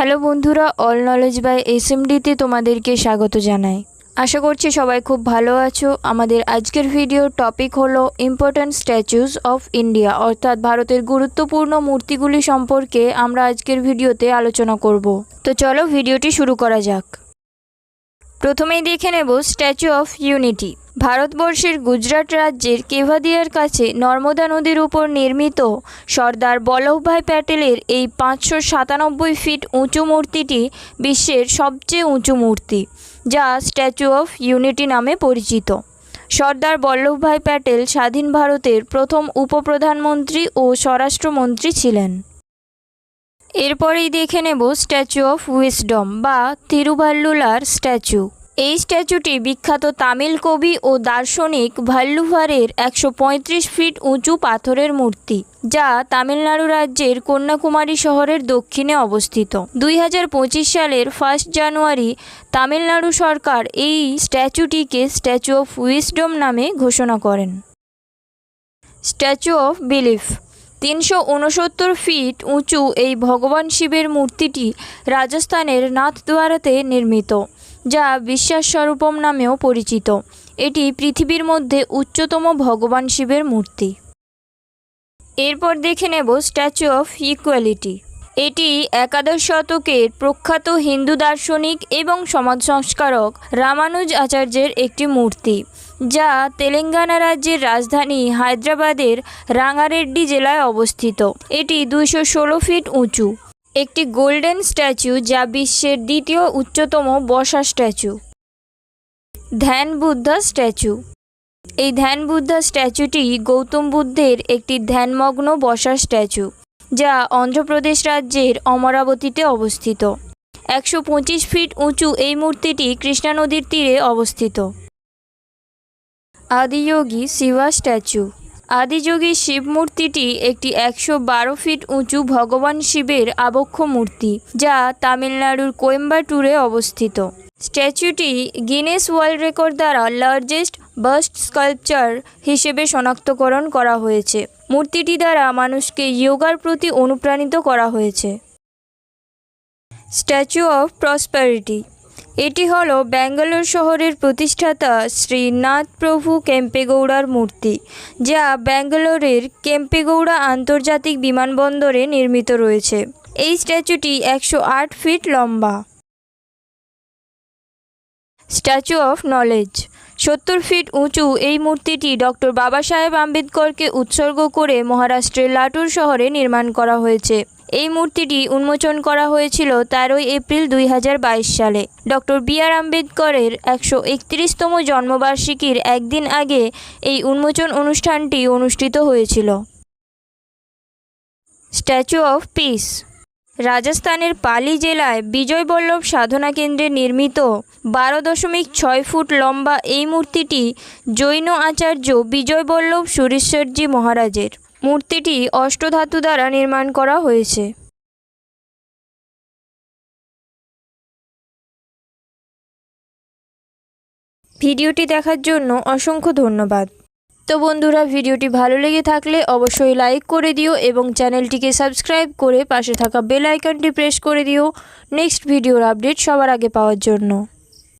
Hello বন্ধুরা all knowledge by S এসএমডিতে তোমাদেরকে স্বাগত জানাই। আশা করছি সবাই খুব ভালো আছো। আমাদের আজকের ভিডিওর টপিক হলো ইম্পর্ট্যান্ট স্ট্যাচুস অফ ইন্ডিয়া অর্থাৎ ভারতের গুরুত্বপূর্ণ মূর্তিগুলি সম্পর্কে আমরা আজকের ভিডিওতে আলোচনা করব। তো চলো ভিডিওটি শুরু করা যাক। প্রথমেই দেখে নেব স্ট্যাচু অফ ইউনিটি ভারতবর্ষের গুজরাট রাজ্যের কেভাদিয়ার কাছে নর্মদা নদীর উপর নির্মিত সর্দার বল্লভভাই প্যাটেলের এই পাঁচশো সাতানব্বই ফিট উঁচু মূর্তিটি বিশ্বের সবচেয়ে উঁচু মূর্তি, যা স্ট্যাচু অফ ইউনিটি নামে পরিচিত। সর্দার বল্লভভাই প্যাটেল স্বাধীন ভারতের প্রথম উপপ্রধানমন্ত্রী ও স্বরাষ্ট্রমন্ত্রী ছিলেন। এরপরেই দেখে নেব স্ট্যাচু অফ উইসডম বা তিরুভাল্লুলার স্ট্যাচু। এই স্ট্যাচুটি বিখ্যাত তামিল কবি ও দার্শনিক ভাল্লুভারের একশো পঁয়ত্রিশ ফিট উঁচু পাথরের মূর্তি, যা তামিলনাড়ু রাজ্যের কন্যাকুমারী শহরের দক্ষিণে অবস্থিত। দুই হাজার পঁচিশ সালের ফার্স্ট জানুয়ারি তামিলনাড়ু সরকার এই স্ট্যাচুটিকে স্ট্যাচু অফ উইসডম নামে ঘোষণা করেন। স্ট্যাচু অফ বিলিফ, তিনশো উনসত্তর ফিট উঁচু এই ভগবান শিবের মূর্তিটি রাজস্থানের নাথদ্বারাতে নির্মিত। যা বিশ্বাসস্বরূপম নামেও পরিচিত। এটি পৃথিবীর মধ্যে উচ্চতম ভগবান শিবের মূর্তি। এরপর দেখে নেব স্ট্যাচু অফ ইকুয়ালিটি। এটি একাদশ শতকের প্রখ্যাত হিন্দু দার্শনিক এবং সমাজ সংস্কারক রামানুজ আচার্যের একটি মূর্তি, যা তেলেঙ্গানা রাজ্যের রাজধানী হায়দ্রাবাদের রাঙ্গারেড্ডি জেলায় অবস্থিত। এটি দুইশো ষোলো ফিট উঁচু। একটি গোল্ডেন স্ট্যাচু যা বিশ্বের দ্বিতীয় উচ্চতম বসা স্ট্যাচু। ধ্যান বুদ্ধা স্ট্যাচু। এই ধ্যান বুদ্ধা স্ট্যাচুটি গৌতম বুদ্ধের একটি ধ্যানমগ্ন বসা স্ট্যাচু, যা অন্ধ্রপ্রদেশ রাজ্যের অমরাবতীতে অবস্থিত। একশো পঁচিশ ফিট উঁচু এই মূর্তিটি কৃষ্ণা নদীর তীরে অবস্থিত। আদিযোগী শিবা স্ট্যাচু। আদিযোগী শিব মূর্তিটি একটি একশো বারো ফিট উঁচু ভগবান শিবের আবক্ষ মূর্তি, যা তামিলনাড়ুর কোয়েম্বাটুরে অবস্থিত। স্ট্যাচুটি গিনেস ওয়ার্ল্ড রেকর্ড দ্বারা লার্জেস্ট বাস্ট স্কাল্পচার হিসেবে শনাক্তকরণ করা হয়েছে। মূর্তিটি দ্বারা মানুষকে যোগার প্রতি অনুপ্রাণিত করা হয়েছে। স্ট্যাচু অফ প্রসপ্যারিটি এটি হলো ব্যাঙ্গালোর শহরের প্রতিষ্ঠাতা শ্রীনাথ প্রভু কেম্পেগৌড়ার মূর্তি, যা ব্যাঙ্গালোরের কেম্পেগৌড়া আন্তর্জাতিক বিমানবন্দরে নির্মিত রয়েছে। এই স্ট্যাচুটি একশো আট ফিট লম্বা। Statue of knowledge. সত্তর ফিট উঁচু এই মূর্তিটি ডক্টর বাবা সাহেব আম্বেদকরকে উৎসর্গ করে মহারাষ্ট্রের লাটুর শহরে নির্মাণ করা হয়েছে। এই মূর্তিটি উন্মোচন করা হয়েছিল তেরোই এপ্রিল দুই হাজার বাইশ সালে। ডক্টর বি আর আম্বেদকরের একশো একত্রিশতম জন্মবার্ষিকীর একদিন আগে এই উন্মোচন অনুষ্ঠানটি অনুষ্ঠিত হয়েছিল। স্ট্যাচু অফ পিস রাজস্থানের পালি জেলায় বিজয় বল্লভ সাধনা কেন্দ্রে নির্মিত বারো দশমিক ছয় ফুট লম্বা এই মূর্তিটি জৈন আচার্য বিজয় বল্লভ সুরেশ্বরজি মহারাজের। মূর্তিটি অষ্টধাতু দ্বারা নির্মাণ করা হয়েছে। ভিডিওটি দেখার জন্য অসংখ্য ধন্যবাদ। তো বন্ধুরা, ভিডিওটি ভালো লেগে থাকলে অবশ্যই লাইক করে দিও এবং চ্যানেলটিকে সাবস্ক্রাইব করে পাশে থাকা বেল আইকনটি প্রেস করে দিও। নেক্সট ভিডিওর আপডেট সবার আগে পাওয়ার জন্য।